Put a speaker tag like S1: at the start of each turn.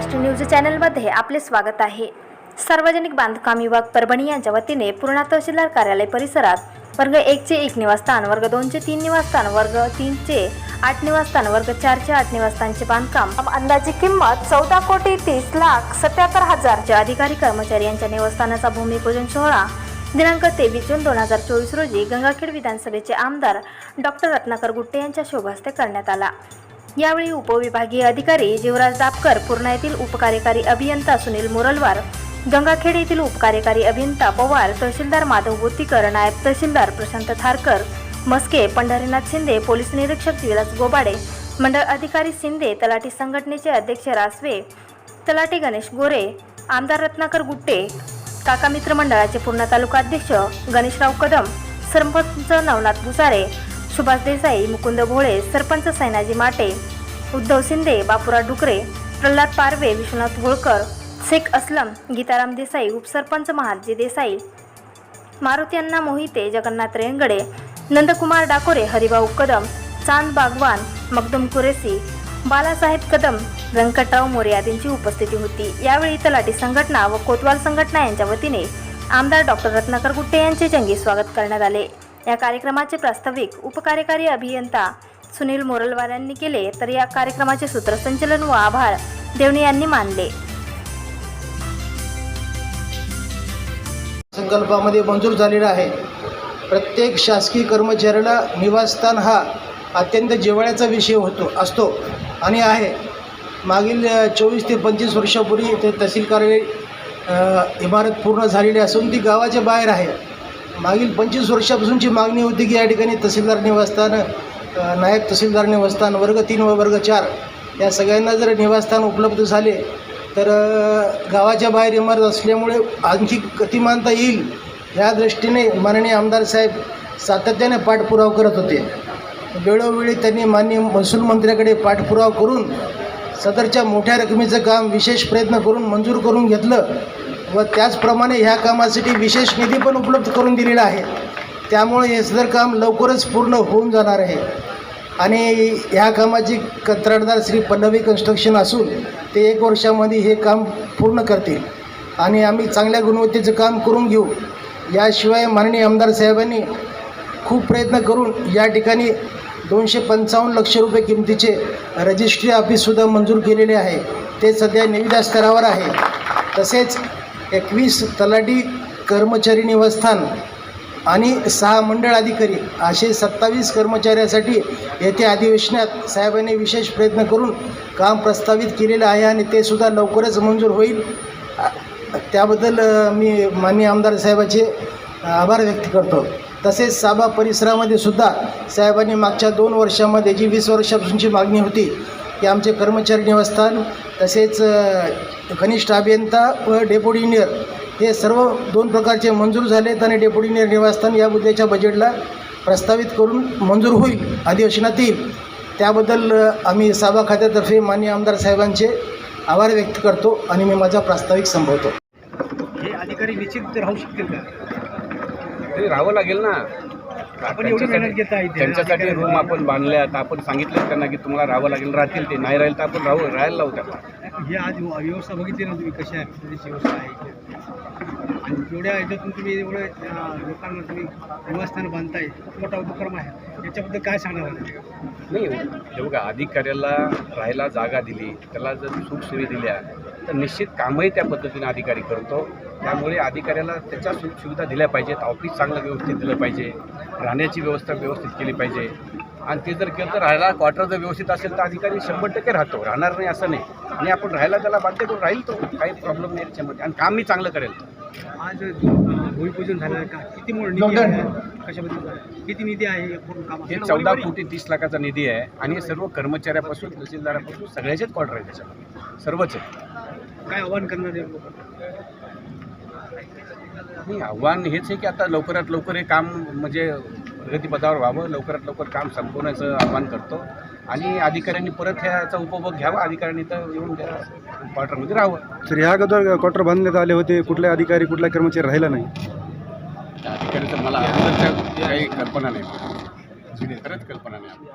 S1: Maharashtra news चॅनलमध्ये आपले स्वागत आहे. सार्वजनिक बांधकाम विभाग परभणी यांच्या वतीने पूर्णा तहसीलदार कार्यालय परिसरात वर्ग एकचे एक निवासस्थान वर्ग दोनचे तीन निवासस्थान वर्ग तीनचे आठ निवासस्थान वर्ग चारचे आठ निवासस्थानचे बांधकाम. अंदाजी किंमत चौदा कोटी तीस लाख सत्याहत्तर हजारचे अधिकारी कर्मचारी यांच्या निवासस्थानाचा भूमिपूजन सोहळा दिनांक तेवीस जून दोन हजार चोवीस रोजी गंगाखेड विधानसभेचे आमदार डॉक्टर रत्नाकर गुट्टे यांच्या शोभास्ते करण्यात आला. यावेळी उपविभागीय अधिकारी जीवराज दापकर पूर्णा येथील उपकार्यकारी अभियंता सुनील मुरलवार गंगाखेड येथील उपकार्यकारी अभियंता पवार तहसीलदार माधव बोतीकर नायब तहसीलदार प्रशांत थारकर मस्के पंढरीनाथ शिंदे पोलीस निरीक्षक विलास गोबाडे मंडळ अधिकारी शिंदे तलाठी संघटनेचे अध्यक्ष रासवे तलाठी गणेश गोरे आमदार रत्नाकर गुट्टे काका मित्र मंडळाचे पूर्ण तालुका अध्यक्ष गणेशराव कदम सरपंच नवनाथ भुसारे सुभाष देसाई मुकुंद भोळे सरपंच सैनाजी माटे उद्धव शिंदे बापुराव डुकरे प्रल्हाद पारवे विश्वनाथ होळकर शेख असलम गीताराम देसाई उपसरपंच महादजी देसाई मारुती अण्णा मोहिते जगन्नाथ रेंगडे नंदकुमार डाकोरे हरिभाऊ कदम चांद बागवान मगदुम कुरेसी बालासाहेब कदम व्यंकटराव मोरे आदींची उपस्थिती होती. यावेळी तलाठी संघटना व कोतवाल संघटना यांच्या वतीने आमदार डॉक्टर रत्नाकर गुट्टे यांचे जंगी स्वागत करण्यात आले. या कार्यक्रमाचे प्रास्ताविक उपकार्यकारी अभियंता सुनील मोरलवार यांनी केले तर या कार्यक्रमाचे सूत्रसंचलन व आभार देवणे यांनी मानले.
S2: संकल्पामध्ये मंजूर झालेला आहे. प्रत्येक शासकीय कर्मचाऱ्याला निवासस्थान हा अत्यंत जिव्हाळ्याचा विषय होतो असतो आणि आहे. मागील चोवीस ते पंचवीस वर्षापूर्वी ते तहसील कार्यालय इमारत पूर्ण झालेली असून ती गावाच्या बाहेर आहे. मागील पंचवीस वर्षापासूनची मागणी होती की या ठिकाणी तहसीलदार निवासस्थान नायब तहसीलदार निवासस्थान वर्ग तीन व वर्ग चार या सगळ्यांना जर निवासस्थान उपलब्ध झाले तर गावाच्या बाहेर इमारत असल्यामुळे आणखी गतिमानता येईल या दृष्टीने माननीय आमदार साहेब सातत्याने पाठपुरावा करत होते. वेळोवेळी त्यांनी माननीय महसूल मंत्र्याकडे पाठपुरावा करून सदरच्या मोठ्या रकमेचं काम विशेष प्रयत्न करून मंजूर करून घेतलं. व त्याचप्रमाणे ह्या कामासाठी विशेष निधी पण उपलब्ध करून दिलेला आहे. त्यामुळे हे सदर काम लवकरच पूर्ण होऊन जाणार आहे. आणि ह्या कामाची कंत्राटदार श्री पल्लवी कन्स्ट्रक्शन असून ते एक वर्षामध्ये हे काम पूर्ण करतील. आणि आम्ही चांगल्या गुणवत्तेचं काम करून घेऊ. याशिवाय माननीय आमदार साहेबांनी खूप प्रयत्न करून या ठिकाणी दोनशे पंचावन्न लक्ष रुपये किमतीचे रजिस्ट्री ऑफिससुद्धा मंजूर केलेले आहे. ते सध्या निविदा स्तरावर आहे. तसेच एकवीस तलाठी कर्मचारी निवासस्थान आणि सहा मंडळ अधिकारी असे सत्तावीस कर्मचाऱ्यासाठी येत्या अधिवेशनात साहेबांनी विशेष प्रयत्न करून काम प्रस्तावित केलेलं आहे आणि ते सुद्धा लवकरच मंजूर होईल. त्याबद्दल मी माननीय आमदार साहेबाचे आभार व्यक्त करतो. तसेच साबा परिसरामध्ये सुद्धा साहेबांनी मागच्या दोन वर्षामध्ये जी वीस वर्षापासूनची मागणी होती की आमचे कर्मचारी निवासस्थान तसेच कनिष्ठ अभियंता व डेप्युटी इंजिनियर हे सर्व दोन प्रकारचे मंजूर झालेत आणि डेप्युटी इंजिनियर निवासस्थान या मुद्द्याच्या बजेटला प्रस्तावित करून मंजूर होईल अधिवेशनात येईल त्याबद्दल आम्ही साबा खात्यातर्फे माननीय आमदार साहेबांचे आभार व्यक्त करतो आणि मी माझा प्रास्ताविक संपवतो
S3: हे अधिकारी निश्चित राहू शकतील का?
S4: ते राहावं लागेल ना.
S3: आपण एवढी मेहनत घेत आहे इथे.
S4: त्यांच्यासाठी
S3: अधिकारी
S4: रूम आपण बांधल्या तर आपण सांगितलं त्यांना की तुम्हाला राहावं लागेल. राहतील ते. नाही राहील तर आपण राहू राहायला लावू त्यांना.
S3: हे आज व्य- व्यवस्था बघितली ना तुम्ही कशी व्यवस्था आहे. आणि एवढ्या ह्याच्यातून तुम्ही एवढं लोकांना तुम्ही निवासस्थान बांधताय मोठा उपक्रम आहे. याच्याबद्दल काय सांगणार?
S4: नाही हे बघा अधिकाऱ्याला राहायला जागा दिली त्याला जर सुखसोयी दिल्या तर निश्चित कामही त्या पद्धतीने अधिकारी करतो. त्यामुळे अधिकाऱ्याला त्याच्या सुखसुविधा दिल्या पाहिजेत. ऑफिस चांगलं व्यवस्थित दिलं पाहिजे. राहण्याची व्यवस्था व्यवस्थित केली पाहिजे. आणि ते जर केलं तर राहायला क्वार्टर जर व्यवस्थित असेल तर अधिकारी शंभर टक्के राहतो. राहणार नाही असं नाही. आणि आपण राहायला त्याला बाध्य करून राहील तो. काही प्रॉब्लेम नाही त्याच्यामध्ये आणि काम मी चांगलं करेल.
S3: आज भूमिपूजन झालं का? किती मोठं निधी आहे? कशाबद्दल? किती निधी आहे पूर्ण काम
S4: चौदा कोटी तीस लाखाचा निधी आहे. आणि हे सर्व कर्मचाऱ्यापासून तहसीलदारापासून सगळ्याचेच क्वार्टर आहे त्याच्यामध्ये. सर्वच आहे.
S3: काय आव्हान करणार आहे
S4: नाही आव्हान हेच आहे की आता लवकरात लवकर हे काम म्हणजे प्रगतीपथावर व्हावं लवकरात लवकर काम संपवण्याचं आव्हान करतो. आणि अधिकाऱ्यांनी परत ह्याचा उपभोग घ्यावा अधिकाऱ्यांनी तर येऊन क्वार्टरमध्ये राहावं.
S5: तर ह्या अगोदर क्वार्टर बांधण्यात आले होते कुठल्या अधिकारी कुठला कर्मचारी राहिला नाही?
S4: त्या अधिकाऱ्याचं मला अगोदरच्या काही कल्पना नाही. खरंच कल्पना नाही.